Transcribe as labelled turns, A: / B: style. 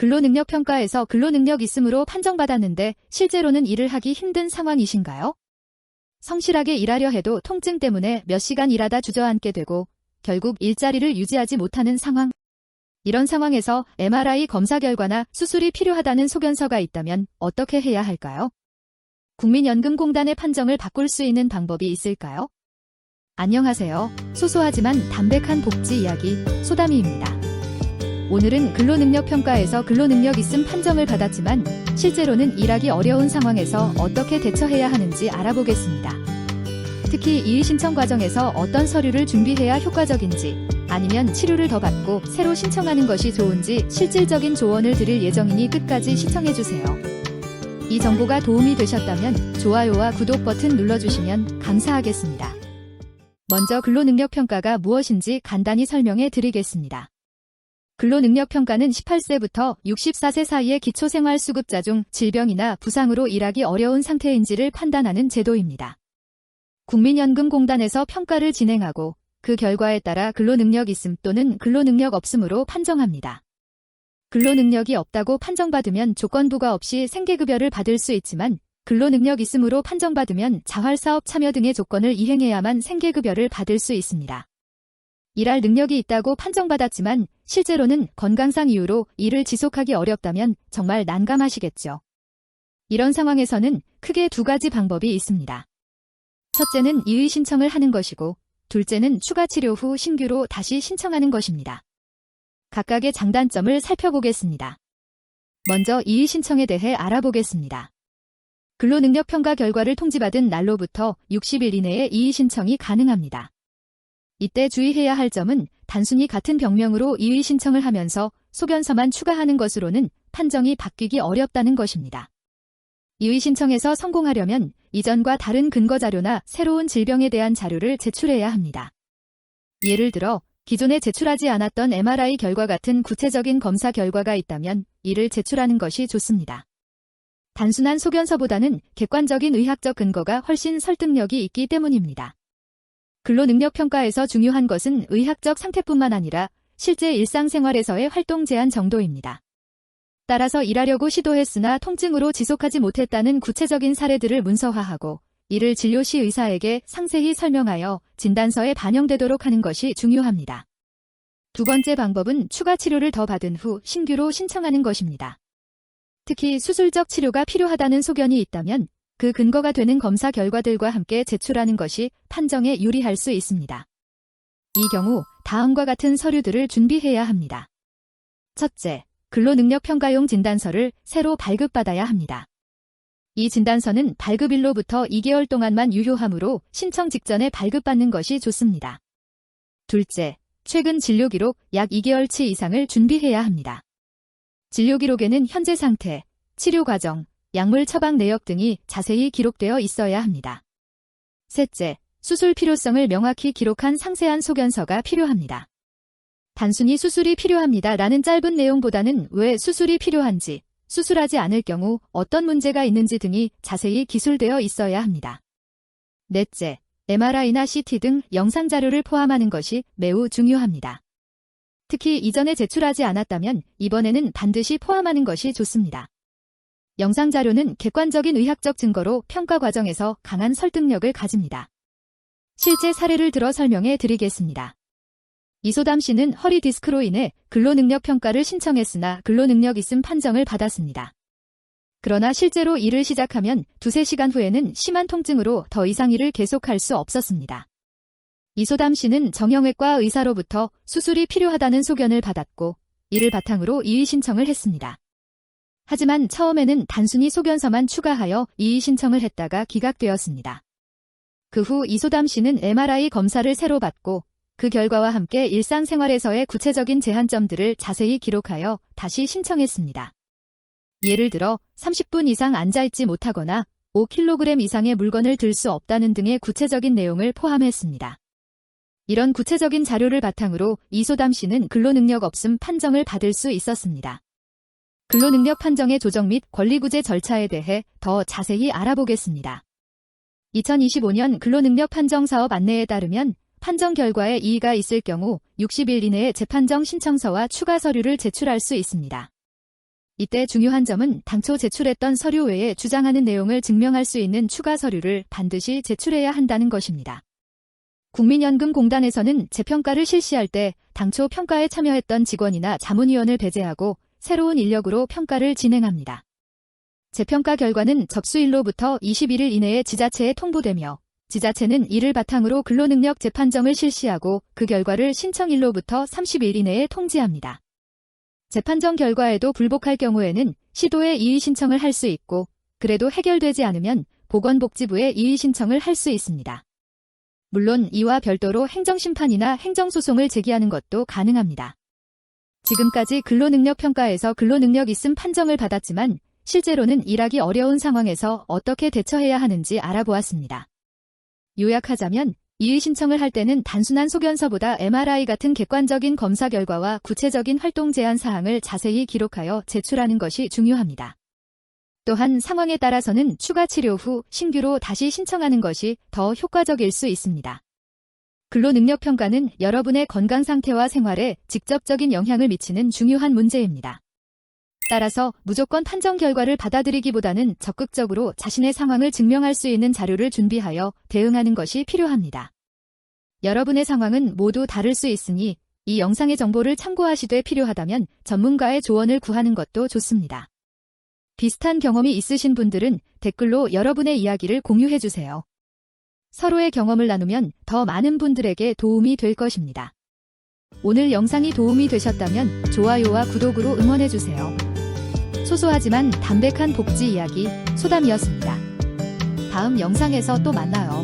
A: 근로능력평가에서 근로능력 있음으로 판정받았는데 실제로는 일을 하기 힘든 상황이신가요? 성실하게 일하려 해도 통증 때문에 몇 시간 일하다 주저앉게 되고 결국 일자리를 유지하지 못하는 상황. 이런 상황에서 MRI 검사 결과나 수술이 필요하다는 소견서가 있다면 어떻게 해야 할까요? 국민연금공단의 판정을 바꿀 수 있는 방법이 있을까요? 안녕하세요. 소소하지만 담백한 복지 이야기 소담이입니다. 오늘은 근로능력평가에서 근로능력 있음 판정을 받았지만 실제로는 일하기 어려운 상황에서 어떻게 대처해야 하는지 알아보겠습니다. 특히 이의 신청 과정에서 어떤 서류를 준비해야 효과적인지 아니면 치료를 더 받고 새로 신청하는 것이 좋은지 실질적인 조언을 드릴 예정이니 끝까지 시청해주세요. 이 정보가 도움이 되셨다면 좋아요와 구독 버튼 눌러주시면 감사하겠습니다. 먼저 근로능력평가가 무엇인지 간단히 설명해 드리겠습니다. 근로능력평가는 18세부터 64세 사이의 기초생활수급자 중 질병이나 부상으로 일하기 어려운 상태인지를 판단하는 제도입니다. 국민연금공단에서 평가를 진행하고 그 결과에 따라 근로능력 있음 또는 근로능력 없음으로 판정합니다. 근로능력이 없다고 판정받으면 조건부가 없이 생계급여를 받을 수 있지만 근로능력 있음으로 판정받으면 자활사업 참여 등의 조건을 이행해야만 생계급여를 받을 수 있습니다. 일할 능력이 있다고 판정받았지만 실제로는 건강상 이유로 일을 지속하기 어렵다면 정말 난감하시겠죠. 이런 상황에서는 크게 두 가지 방법이 있습니다. 첫째는 이의 신청을 하는 것이고 둘째는 추가 치료 후 신규로 다시 신청하는 것입니다. 각각의 장단점을 살펴보겠습니다. 먼저 이의 신청에 대해 알아보겠습니다. 근로능력 평가 결과를 통지받은 날로부터 60일 이내에 이의 신청이 가능합니다. 이때 주의해야 할 점은 단순히 같은 병명으로 이의 신청을 하면서 소견서만 추가하는 것으로는 판정이 바뀌기 어렵다는 것입니다. 이의 신청에서 성공하려면 이전과 다른 근거 자료나 새로운 질병에 대한 자료를 제출해야 합니다. 예를 들어 기존에 제출하지 않았던 MRI 결과 같은 구체적인 검사 결과가 있다면 이를 제출하는 것이 좋습니다. 단순한 소견서보다는 객관적인 의학적 근거가 훨씬 설득력이 있기 때문입니다. 근로능력평가에서 중요한 것은 의학적 상태뿐만 아니라 실제 일상생활에서의 활동 제한 정도입니다. 따라서 일하려고 시도했으나 통증으로 지속하지 못했다는 구체적인 사례들을 문서화하고 이를 진료 시 의사에게 상세히 설명하여 진단서에 반영되도록 하는 것이 중요합니다. 두 번째 방법은 추가 치료를 더 받은 후 신규로 신청하는 것입니다. 특히 수술적 치료가 필요하다는 소견이 있다면 그 근거가 되는 검사 결과들과 함께 제출하는 것이 판정에 유리할 수 있습니다. 이 경우 다음과 같은 서류들을 준비해야 합니다. 첫째, 근로능력평가용 진단서를 새로 발급받아야 합니다. 이 진단서는 발급일로부터 2개월 동안만 유효하므로 신청 직전에 발급받는 것이 좋습니다. 둘째, 최근 진료기록 약 2개월치 이상을 준비해야 합니다. 진료기록에는 현재 상태, 치료 과정, 약물 처방 내역 등이 자세히 기록되어 있어야 합니다. 셋째, 수술 필요성을 명확히 기록한 상세한 소견서가 필요합니다. 단순히 수술이 필요합니다 라는 짧은 내용보다는 왜 수술이 필요한지, 수술하지 않을 경우 어떤 문제가 있는지 등이 자세히 기술되어 있어야 합니다. 넷째, MRI나 CT 등 영상 자료를 포함하는 것이 매우 중요합니다. 특히 이전에 제출하지 않았다면 이번에는 반드시 포함하는 것이 좋습니다. 영상 자료는 객관적인 의학적 증거로 평가 과정에서 강한 설득력을 가집니다. 실제 사례를 들어 설명해 드리겠습니다. 이소담 씨는 허리 디스크로 인해 근로능력 평가를 신청했으나 근로능력 있음 판정을 받았습니다. 그러나 실제로 일을 시작하면 두세 시간 후에는 심한 통증으로 더 이상 일을 계속할 수 없었습니다. 이소담 씨는 정형외과 의사로부터 수술이 필요하다는 소견을 받았고 이를 바탕으로 이의 신청을 했습니다. 하지만 처음에는 단순히 소견서만 추가하여 이의 신청을 했다가 기각되었습니다. 그 후 이소담 씨는 MRI 검사를 새로 받고 그 결과와 함께 일상생활에서의 구체적인 제한점들을 자세히 기록하여 다시 신청했습니다. 예를 들어 30분 이상 앉아있지 못하거나 5kg 이상의 물건을 들 수 없다는 등의 구체적인 내용을 포함했습니다. 이런 구체적인 자료를 바탕으로 이소담 씨는 근로능력 없음 판정을 받을 수 있었습니다. 근로능력 판정의 조정 및 권리구제 절차에 대해 더 자세히 알아보겠습니다. 2025년 근로능력 판정 사업 안내에 따르면 판정 결과에 이의가 있을 경우 60일 이내에 재판정 신청서와 추가 서류를 제출할 수 있습니다. 이때 중요한 점은 당초 제출했던 서류 외에 주장하는 내용을 증명할 수 있는 추가 서류를 반드시 제출해야 한다는 것입니다. 국민연금공단에서는 재평가를 실시할 때 당초 평가에 참여했던 직원이나 자문위원을 배제하고 새로운 인력으로 평가를 진행합니다. 재평가 결과는 접수일로부터 21일 이내에 지자체에 통보되며 지자체는 이를 바탕으로 근로능력 재판정을 실시하고 그 결과를 신청일로부터 30일 이내에 통지합니다. 재판정 결과에도 불복할 경우에는 시도에 이의 신청을 할 수 있고 그래도 해결되지 않으면 보건복지부에 이의 신청을 할 수 있습니다. 물론 이와 별도로 행정심판이나 행정소송을 제기하는 것도 가능합니다. 지금까지 근로능력평가에서 근로능력 있음 판정을 받았지만 실제로는 일하기 어려운 상황에서 어떻게 대처해야 하는지 알아보았습니다. 요약하자면 이의 신청을 할 때는 단순한 소견서보다 MRI 같은 객관적인 검사 결과와 구체적인 활동 제한 사항을 자세히 기록하여 제출하는 것이 중요합니다. 또한 상황에 따라서는 추가 치료 후 신규로 다시 신청하는 것이 더 효과적일 수 있습니다. 근로능력평가는 여러분의 건강 상태와 생활에 직접적인 영향을 미치는 중요한 문제입니다. 따라서 무조건 판정 결과를 받아들이기보다는 적극적으로 자신의 상황을 증명할 수 있는 자료를 준비하여 대응하는 것이 필요합니다. 여러분의 상황은 모두 다를 수 있으니 이 영상의 정보를 참고하시되 필요하다면 전문가의 조언을 구하는 것도 좋습니다. 비슷한 경험이 있으신 분들은 댓글로 여러분의 이야기를 공유해 주세요. 서로의 경험을 나누면 더 많은 분들에게 도움이 될 것입니다. 오늘 영상이 도움이 되셨다면 좋아요와 구독으로 응원해 주세요. 소소하지만 담백한 복지 이야기 소담이었습니다. 다음 영상에서 또 만나요.